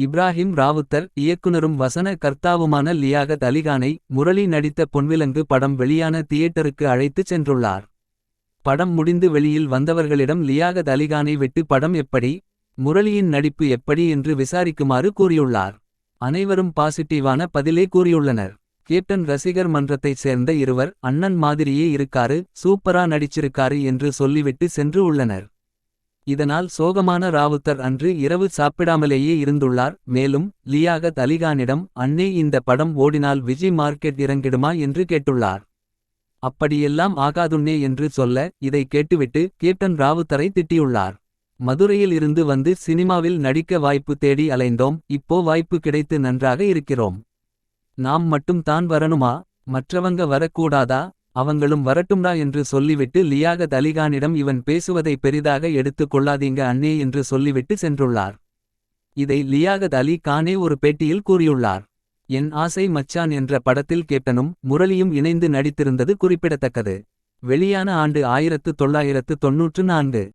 இப்ராஹிம் ராவுத்தர் இயக்குனரும் வசன கர்த்தாவுமான லியாகத் அலிகானை முரளி நடித்த பொன்விலங்கு படம் வெளியான தியேட்டருக்கு அழைத்துச் சென்றுள்ளார். படம் முடிந்து வெளியில் வந்தவர்களிடம் லியாகத் அலிகானை விட்டு படம் எப்படி. முரளியின் நடிப்பு எப்படி என்று விசாரிக்குமாறு கூறியுள்ளார். அனைவரும் பாசிட்டிவான பதிலே கூறியுள்ளனர். கேப்டன் ரசிகர் மன்றத்தைச் சேர்ந்த இருவர் அண்ணன் மாதிரியே இருக்காரு சூப்பரா நடிச்சிருக்காரு என்று சொல்லிவிட்டு சென்று உள்ளனர். இதனால் சோகமான ராவுத்தர் அன்று இரவு சாப்பிடாமலேயே இருந்துள்ளார். மேலும் லியாகத் அலிகானிடம் அன்னே இந்த படம் ஓடினால் விஜய் மார்க்கெட் இறங்கிடுமா என்று கேட்டுள்ளார். அப்படியெல்லாம் ஆகாதுன்னே என்று சொல்ல இதை கேட்டுவிட்டு கேப்டன் ராவுத்தரை திட்டியுள்ளார். மதுரையில் இருந்து வந்து சினிமாவில் நடிக்க வாய்ப்பு தேடி அலைந்தோம் இப்போ வாய்ப்பு கிடைத்து நன்றாக இருக்கிறோம். நாம் மட்டும் தான் வரணுமா மற்றவங்க வரக்கூடாதா. அவங்களும் வரட்டும்டா என்று சொல்லிவிட்டு லியாகத் அலிகானிடம் இவன் பேசுவதை பெரிதாக எடுத்துக் கொள்ளாதீங்க அண்ணே என்று சொல்லிவிட்டு சென்றுள்ளார். இதை லியாகத் அலி கானே ஒரு பேட்டியில் கூறியுள்ளார். என் ஆசை மச்சான் என்ற படத்தில் கேப்டனும் முரளியும் இணைந்து நடித்திருந்தது குறிப்பிடத்தக்கது. வெளியான ஆண்டு ஆயிரத்து தொள்ளாயிரத்து தொன்னூற்று நான்கு.